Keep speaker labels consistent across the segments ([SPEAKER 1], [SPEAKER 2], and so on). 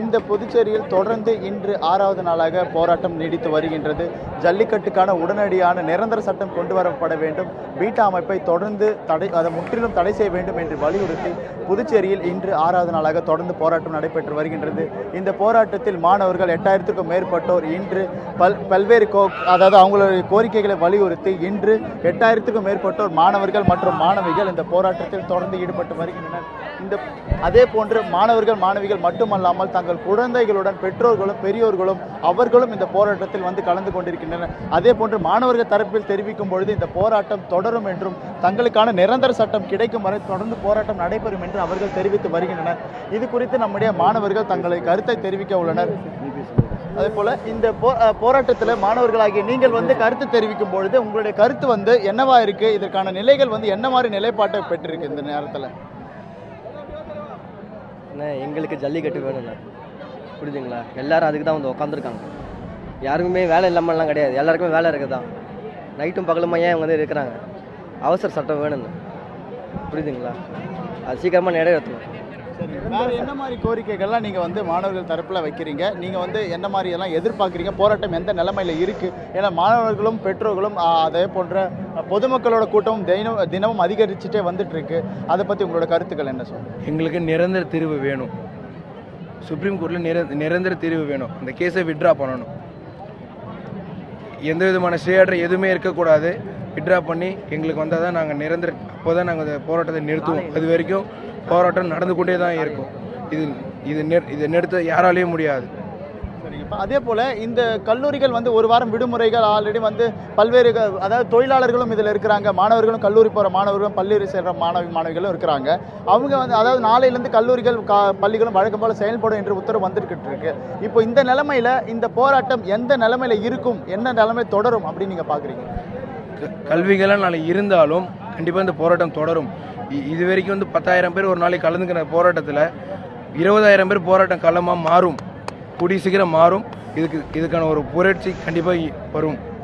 [SPEAKER 1] இந்த புதுச்சேரியில் தொடர்ந்து இன்று ஆறாவது நாளாக போராட்டம் நீடித்து வருகின்றது. ஜல்லிக்கட்டுக்கான உடனடியான நிரந்தர சட்டம் கொண்டு வரப்பட வேண்டும். பீட்டா அமைப்பை தொடர்ந்து தடை அதை முற்றிலும் தடை செய்ய வேண்டும் என்று வலியுறுத்தி புதுச்சேரியில் இன்று ஆறாவது நாளாக தொடர்ந்து போராட்டம் நடைபெற்று வருகின்றது. இந்த போராட்டத்தில் மாணவர்கள் எட்டாயிரத்துக்கும் மேற்பட்டோர் இன்று பல் பல்வேறு கோ அதாவது அவங்களுடைய கோரிக்கைகளை வலியுறுத்தி இன்று எட்டாயிரத்துக்கும் மேற்பட்டோர் மாணவர்கள் மற்றும் மாணவிகள் இந்த போராட்டத்தில் தொடர்ந்து ஈடுபட்டு வருகின்றனர். இந்த அதே போன்று மாணவர்கள் மாணவிகள் மட்டுமல்லாமல் தங்கள் குழந்தைகளுடன் பெற்றோர்களும் பெரியோர்களும் அவர்களும் இந்த போராட்டத்தில் வந்து கலந்து கொண்டிருக்கின்றனர். அதே போன்று மாணவர்கள் தரப்பில் தெரிவிக்கும் பொழுது இந்த போராட்டம் தொடரும் என்றும் தங்களுக்கான நிரந்தர சட்டம் கிடைக்கும் வரை தொடர்ந்து போராட்டம் நடைபெறும் என்று அவர்கள் தெரிவித்து வருகின்றனர். இது குறித்து நம்முடைய மாணவர்கள் தங்களை கருத்தை தெரிவிக்க உள்ளனர். அதே போல இந்த போ போராட்டத்தில் மாணவர்களாகிய நீங்கள் வந்து கருத்து தெரிவிக்கும் பொழுது உங்களுடைய கருத்து வந்து என்னவா இருக்கு? இதற்கான நிலைகள் வந்து என்ன மாதிரி நிலைப்பாட்டை பெற்றிருக்கு இந்த நேரத்தில்?
[SPEAKER 2] என்ன எங்களுக்கு ஜல்லிக்கட்டு வேணுண்ணா புரியுதுங்களா எல்லாரும் அதுக்கு தான் வந்து உட்காந்துருக்காங்க யாருக்குமே வேலை இல்லாமல்லாம் கிடையாது. எல்லாருக்குமே வேலை இருக்குது தான் நைட்டும் பகலுமா ஏன் வந்து இருக்கிறாங்க? அவசர சட்டம் வேணும்னு. புரியுதுங்களா அது சீக்கிரமாக நிறைவேற்றணும்.
[SPEAKER 1] வேற என்ன மாதிரி கோரிக்கைகள்லாம் நீங்க வந்து மாணவர்கள் தரப்புல வைக்கிறீங்க? நீங்க வந்து என்ன மாதிரி எல்லாம் எதிர்பார்க்குறீங்க? போராட்டம் எந்த நிலைமையில இருக்கு? ஏன்னா மாணவர்களும் பெற்றோர்களும் அதே போன்ற பொதுமக்களோட கூட்டமும் தினம் தினமும் அதிகரிச்சுட்டே வந்துட்டு இருக்கு அதை பத்தி உங்களோட கருத்துக்கள் என்ன சொல்லுங்க?
[SPEAKER 3] எங்களுக்கு நிரந்தர தீர்வு வேணும். சுப்ரீம் கோர்ட்டில் நிர நிரந்தர தீர்வு வேணும். இந்த கேஸை விட்ரா பண்ணணும். எந்த விதமான ஸ்டே எதுவுமே இருக்கக்கூடாது. விட்ரா பண்ணி எங்களுக்கு வந்தால் தான் நாங்கள் நிரந்தர அப்போ தான் நாங்கள் போராட்டத்தை நிறுத்துவோம். அது வரைக்கும் போராட்டம் நடந்து கொண்டே தான் இருக்கும். இது இது இதை நிறுத்த யாராலையும் முடியாது.
[SPEAKER 1] அதே போல இந்த கல்லூரிகள் வந்து ஒரு வாரம் விடுமுறைகள் ஆல்ரெடி வந்து பல்வேறு அதாவது தொழிலாளர்களும் இதில் இருக்கிறாங்க. மாணவர்களும் கல்லூரி போகிற மாணவர்களும் பள்ளி செல்கிற மாணவி மாணவிகளும் இருக்கிறாங்க. அவங்க வந்து அதாவது நாளையிலேருந்து கல்லூரிகள் கா பள்ளிகளும் வழக்கம் போல செயல்படும் என்று உத்தரவு வந்துருக்கிட்டு இருக்கு. இப்போ இந்த நிலைமையில இந்த போராட்டம் எந்த நிலைமையில இருக்கும்? என்ன நிலைமை தொடரும் அப்படின்னு நீங்க பாக்குறீங்க?
[SPEAKER 3] க- கல்விகள்லாம் நாளை இருந்தாலும் கண்டிப்பாக இந்த போராட்டம் தொடரும். இ- இது வரைக்கும் வந்து பத்தாயிரம் பேர் ஒரு நாளைக்கு கலந்துக்கிற போராட்டத்தில் இருபதாயிரம் பேர் போராட்டம் களமாக மாறும். கூடிய சீக்கிரம் மாறும். இதுக்கு இதுக்கான ஒரு புரட்சி கண்டிப்பாக வரும்.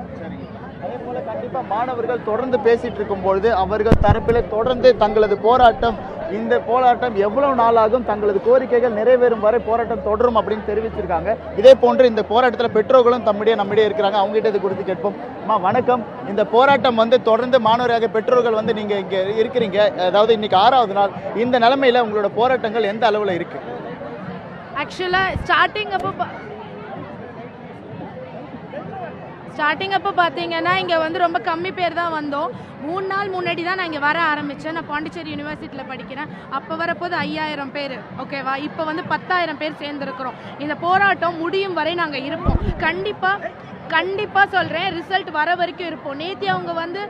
[SPEAKER 1] மாணவர்கள் தொடர்ந்து பேசிட்டு இருக்கும் பொழுது அவர்கள் தரப்பில் தொடர்ந்து தங்களது போராட்டம் இந்த போராட்டம் எவ்வளவு நாளாகும்? தங்களது கோரிக்கைகள் நிறைவேறும் வரை போராட்டம் தொடரும் அப்படின்னு தெரிவிச்சிருக்காங்க. இதே போன்று இந்த போராட்டத்தில் பெற்றோர்களும் தம்முடைய நம்மிடையே இருக்கிறாங்க. அவங்க கிட்ட இது குறித்து கேட்போம். அம்மா வணக்கம். இந்த போராட்டம் வந்து தொடர்ந்து மாணவராக பெற்றோர்கள் வந்து நீங்க இங்க இருக்கிறீங்க. அதாவது இன்னைக்கு ஆறாவது நாள். இந்த நிலைமையில உங்களோட போராட்டங்கள் எந்த அளவுல இருக்கு?
[SPEAKER 4] ஆக்சுவலாக ஸ்டார்டிங் அப்போ பா- ஸ்டார்டிங் அப்போ பார்த்தீங்கன்னா இங்கே வந்து ரொம்ப கம்மி பேர் தான் வந்தோம். மூணு நாள் முன்னாடி தான் நான் இங்கே வர ஆரம்பித்தேன் நான் பாண்டிச்சேரி யூனிவர்சிட்டியில் படிக்கிறேன். அப்போ வரப்போது ஐயாயிரம் பேர் ஓகேவா இப்போ வந்து பத்தாயிரம் பேர் சேர்ந்துருக்குறோம். இந்த போராட்டம் முடியும் வரை நாங்கள் இருப்போம். கண்டிப்பாக கண்டிப்பாக சொல்கிறேன் ரிசல்ட் வர வரைக்கும் இருப்போம். நேத்தி அவங்க வந்து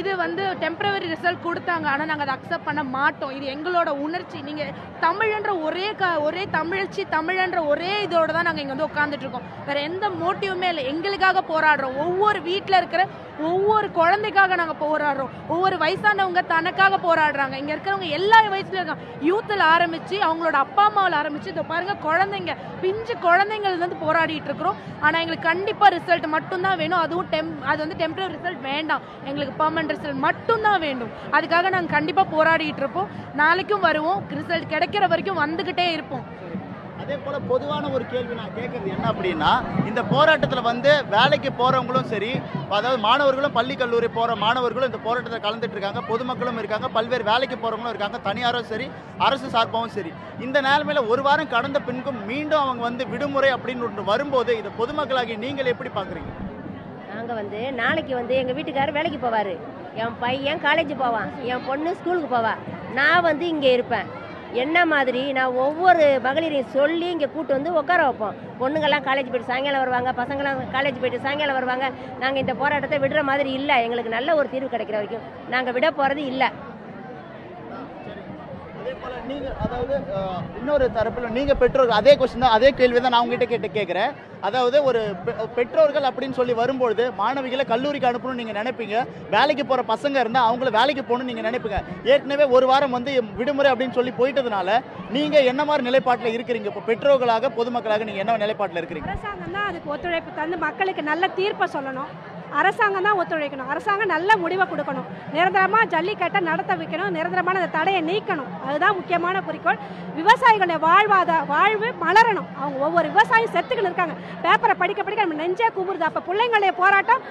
[SPEAKER 4] இது வந்து டெம்பரவரி ரிசல்ட் கொடுத்தாங்க. ஆனால் நாங்கள் அதை அக்செப்ட் பண்ண மாட்டோம். இது எங்களோட உணர்ச்சி. நீங்கள் தமிழன்ற ஒரே க ஒரே தமிழ்ச்சி தமிழன்ற ஒரே இதோட தான் நாங்கள் இங்கே வந்து உட்காந்துட்ருக்கோம் இருக்கோம். வேற எந்த மோட்டிவுமே இல்லை. எங்களுக்காக போராடுறோம். ஒவ்வொரு வீட்டில் இருக்கிற ஒவ்வொரு குழந்தைக்காக நாங்கள் போராடுறோம். ஒவ்வொரு வயசானவங்க தனக்காக போராடுறாங்க. இங்கே இருக்கிறவங்க எல்லா வயசுலையும் இருக்காங்க. யூத்தில் ஆரம்பித்து அவங்களோட அப்பா அம்மாவில் ஆரம்பித்து இதை பாருங்கள் குழந்தைங்க பிஞ்சு குழந்தைங்கள்லேருந்து போராடிட்டு இருக்கிறோம். ஆனால் எங்களுக்கு கண்டிப்பாக ரிசல்ட் மட்டும்தான் வேணும். அதுவும் டெம் அது வந்து டெம்பரரி ரிசல்ட் வேண்டாம். எங்களுக்கு பர்மனன்ட் ரிசல்ட் மட்டும்தான் வேண்டும். அதுக்காக நாங்கள் கண்டிப்பாக போராடிட்டு இருப்போம். நாளைக்கும் வருவோம். ரிசல்ட் கிடைக்கிற வரைக்கும் வந்துக்கிட்டே இருப்போம்.
[SPEAKER 1] அதே போல பொதுவான ஒரு கேள்வி நான் கேட்கறது என்ன அப்படின்னா இந்த போராட்டத்தில் வந்து வேலைக்கு போறவங்களும் சரி அதாவது மாணவர்களும் பள்ளி கல்லூரி போற மாணவர்களும் இந்த போராட்டத்தில் கலந்துட்டு இருக்காங்க பொதுமக்களும் இருக்காங்க பல்வேறு வேலைக்கு போறவங்களும் இருக்காங்க தனியாரும் சரி அரசு சார்பாகவும் சரி. இந்த நிலைமையில ஒரு வாரம் கடந்த பின்கும் மீண்டும் அவங்க வந்து விடுமுறை அப்படின்னு ஒன்று வரும்போது இதை பொதுமக்களாகி நீங்கள் எப்படி பாக்குறீங்க
[SPEAKER 5] நாங்கள் வந்து நாளைக்கு வந்து எங்கள் வீட்டுக்காரர் வேலைக்கு போவார். என் பையன் காலேஜ் போவான். என் பொண்ணு ஸ்கூலுக்கு போவா. நான் வந்து இங்கே இருப்பேன். என்ன மாதிரி? நான் ஒவ்வொரு மகளிரையும் சொல்லி இங்கே கூட்டு வந்து உட்கார வைப்போம். பொண்ணுங்கள்லாம் காலேஜ் போயிட்டு சாயங்காலம் வருவாங்க பசங்களாம் காலேஜ் போயிட்டு சாயங்காலம் வருவாங்க. நாங்கள் இந்த போராட்டத்தை விடுற மாதிரி இல்லை. எங்களுக்கு நல்ல ஒரு தீர்வு கிடைக்கிற வரைக்கும். நாங்கள் விட போகிறது இல்லை.
[SPEAKER 1] நீங்க அதாவது இன்னொரு தரப்பில் நீங்க பெற்றோர்கள் அதே கொஸ்டின் தான் அதே கேள்வி தான் நான் உங்ககிட்ட கேட்டு கேட்குறேன் அதாவது ஒரு பெ- பெற்றோர்கள் அப்படின்னு சொல்லி வரும்பொழுது மாணவிகளை கல்லூரிக்கு அனுப்பணும்னு நீங்கள் நினைப்பீங்க. வேலைக்கு போகிற பசங்க இருந்தால் அவங்கள வேலைக்கு போகணும்னு நீங்கள் நினைப்பீங்க. ஏற்கனவே ஒரு வாரம் வந்து விடுமுறை அப்படின்னு சொல்லி போயிட்டதுனால நீங்கள் என்ன மாதிரி நிலைப்பாட்டில் இருக்கிறீங்க? இப்போ பெற்றோர்களாக பொதுமக்களாக நீங்கள் என்ன நிலைப்பாட்டில் இருக்கிறீங்க?
[SPEAKER 6] அரசாங்கம் தான் அதுக்கு ஒத்துழைப்பு தந்து மக்களுக்கு நல்ல தீர்ப்பை சொல்லணும். அரசாங்கம் தான் ஒத்துழைக்கணும். அரசாங்கம் நல்ல முடிவை கொடுக்கணும். நிரந்தரமாக ஜல்லிக்கட்டை நடத்த வைக்கணும். நிரந்தரமான அந்த தடையை நீக்கணும். அதுதான் முக்கியமான குறிக்கோள். விவசாயிகளுடைய வாழ்வாத வாழ்வு மலரணும். அவங்க ஒவ்வொரு விவசாயம் செத்துக்கின்னு இருக்காங்க. பேப்பரை படிக்க படிக்க நம்ம நெஞ்சே குமுறுது. அப்போ பிள்ளைங்களுடைய போராட்டம்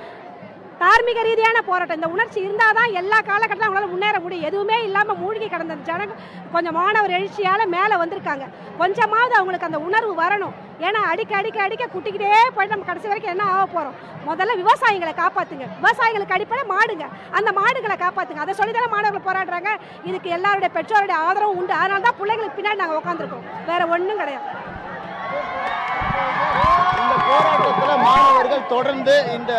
[SPEAKER 6] தார்மீக ரீதியான போராட்டம். இந்த உணர்ச்சி இருந்தால் தான் எல்லா காலகட்டத்திலும் அவங்களால முன்னேற முடியும். எதுவுமே இல்லாமல் மூழ்கி கடந்த ஜனங்க கொஞ்சம் மாணவர் எழுச்சியால் மேலே வந்திருக்காங்க. கொஞ்சமாவது அவங்களுக்கு அந்த உணர்வு வரணும். ஏன்னா அடிக்க அடிக்க அடிக்க குட்டிக்கிட்டே போயிட்டு நம்ம கடைசி வரைக்கும் என்ன ஆக போகிறோம் முதல்ல விவசாயிகளை காப்பாற்றுங்க விவசாயிகளுக்கு அடிப்படை மாடுங்க. அந்த மாடுகளை காப்பாற்றுங்க அதை சொல்லி தானே மாணவர்கள் போராடுறாங்க. இதுக்கு எல்லாருடைய பெற்றோருடைய ஆதரவும் உண்டு. அதனால தான் பிள்ளைங்களுக்கு பின்னாடி நாங்கள் உட்காந்துருக்கோம் வேறு ஒன்றும் கிடையாது
[SPEAKER 1] இந்த போராட்டத்தில் மாணவர்கள் தொடர்ந்து இந்த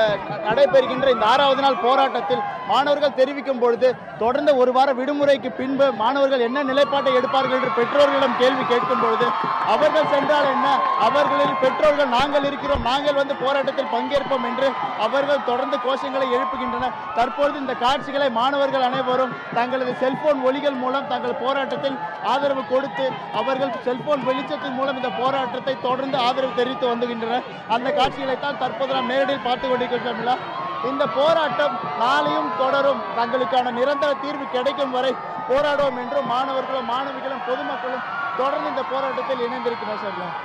[SPEAKER 1] நடைபெறுகின்ற இந்த ஆறாவது நாள் போராட்டத்தில் மாணவர்கள் தெரிவிக்கும் பொழுது தொடர்ந்து ஒரு வார விடுமுறைக்கு பின்பு மாணவர்கள் என்ன நிலைப்பாட்டை எடுப்பார்கள் என்று பெற்றோர்களிடம் கேள்வி கேட்கும் பொழுது அவர்கள் சென்றால் என்ன? அவர்களில் பெற்றோர்கள் நாங்கள் இருக்கிறோம் நாங்கள் வந்து போராட்டத்தில் பங்கேற்போம் என்று அவர்கள் தொடர்ந்து கோஷங்களை எழுப்புகின்றனர். தற்பொழுது இந்த காட்சிகளை மாணவர்கள் அனைவரும் தங்களது செல்போன் ஒலிகள் மூலம் தங்கள் போராட்டத்தில் ஆதரவு கொடுத்து அவர்கள் செல்போன் வெளிச்சத்தின் மூலம் இந்த போராட்டத்தை தொடர்ந்து ஆதரவு தெரிவித்து வந்துகின்றனர். அந்த காட்சிகளை தான் தற்போது நாம் நேரடியில் பார்த்து கொண்டிருக்கிறோம் இந்த போராட்டம் நாளையும் தொடரும். தங்களுக்கான நிரந்தர தீர்வு கிடைக்கும் வரை போராடுவோம் என்றும் மாணவர்களும் மாணவிகளும் பொதுமக்களும் தொடர்ந்து இந்த போராட்டத்தில் இணைந்திருக்கிறோம் சொல்லலாம்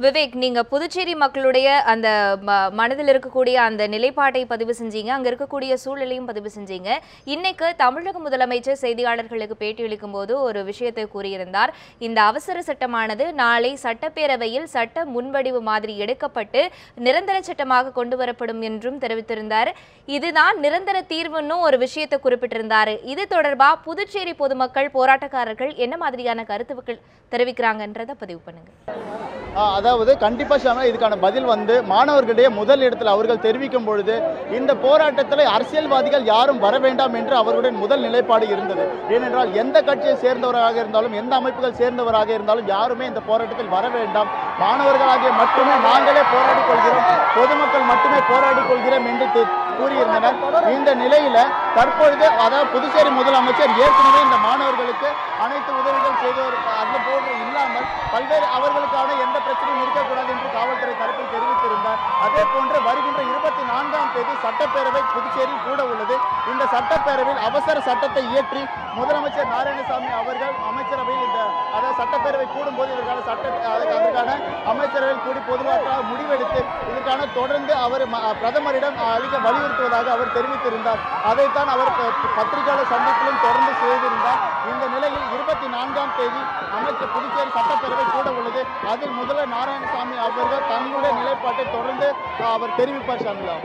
[SPEAKER 7] விவேக் நீங்க புதுச்சேரி மக்களுடைய அந்த ம- மனதில் இருக்கக்கூடிய அந்த நிலைப்பாட்டை பதிவு செஞ்சீங்க. அங்க இருக்கக்கூடிய சூழலையும் பதிவு செஞ்சீங்க. இன்னைக்கு தமிழக முதலமைச்சர் செய்தியாளர்களுக்கு பேட்டியளிக்கும் போது ஒரு விஷயத்தை கூறியிருந்தார். இந்த அவசர சட்டமானது நாளை சட்டப்பேரவையில் சட்ட முன்வடிவு மாதிரி எடுக்கப்பட்டு நிரந்தர சட்டமாக கொண்டு வரப்படும் என்றும் தெரிவித்திருந்தார். இதுதான் நிரந்தர தீர்வுன்னு ஒரு விஷயத்தை குறிப்பிட்டிருந்தார். இது தொடர்பா புதுச்சேரி பொதுமக்கள் போராட்டக்காரர்கள் என்ன மாதிரியான கருத்துக்கள் தெரிவிக்கிறாங்கன்றதை பதிவு பண்ணுங்க.
[SPEAKER 1] அதாவது கண்டிப்பாக ஷாமிலா இதுக்கான பதில் வந்து மாணவர்களிடையே முதல் இடத்தில் அவர்கள் தெரிவிக்கும் பொழுது இந்த போராட்டத்தில் அரசியல்வாதிகள் யாரும் வர வேண்டாம் என்று அவர்களுடைய முதல் நிலைப்பாடு இருந்தது. ஏனென்றால் எந்த கட்சியை சேர்ந்தவராக இருந்தாலும் எந்த அமைப்புகள் சேர்ந்தவராக இருந்தாலும் யாருமே இந்த போராட்டத்தில் வர வேண்டாம். மாணவர்களாகிய மட்டுமே நாங்களே போராடிக் கொள்கிறோம். பொதுமக்கள் மட்டுமே போராடிக் கொள்கிறோம் என்று கூறியிருந்தனர். இந்த நிலையில தற்பொழுது அதாவது புதுச்சேரி முதலமைச்சர் ஏற்கனவே இந்த மாணவர்களுக்கு அனைத்து உதவிகள் செய்தவர் அது போன்ற இல்லாமல் பல்வேறு அவர்களுக்கான எந்த பிரச்சனையும் இருக்கக்கூடாது என்று காவல்துறை தரப்பில் தெரிவித்திருந்தார். அதே போன்று வருகின்ற இருபத்தி நான்காம் தேதி சட்டப்பேரவை புதுச்சேரியில் கூட உள்ளது. இந்த சட்டப்பேரவையில் அவசர சட்டத்தை இயற்றி முதலமைச்சர் நாராயணசாமி அவர்கள் அமைச்சரவையில் இந்த அதாவது சட்டப்பேரவை கூடும்போது இதற்கான சட்ட அதற்கான அமைச்சரவையில் கூடி பொதுவாக முடிவெடுத்து இதற்கான தொடர்ந்து அவர் பிரதமரிடம் அளிக்க வலியுறுத்துவதாக அவர் தெரிவித்திருந்தார். அதைத்தான் அவர் பத்திரிகையாளர் சந்திப்பிலும் தொடர்ந்து செய்திருந்தார். இந்த நிலையில் இருபத்தி நான்காம் தேதி அமைச்சர் புதுச்சேரி சட்டப்பேரவை கூட உள்ளது அதில் முதல்வர் நாராயணசாமி அவர்கள் தன்னுடைய நிலைப்பாட்டை தொடர்ந்து அஹ், அவர் தெரிவிப்பார் சாமிலா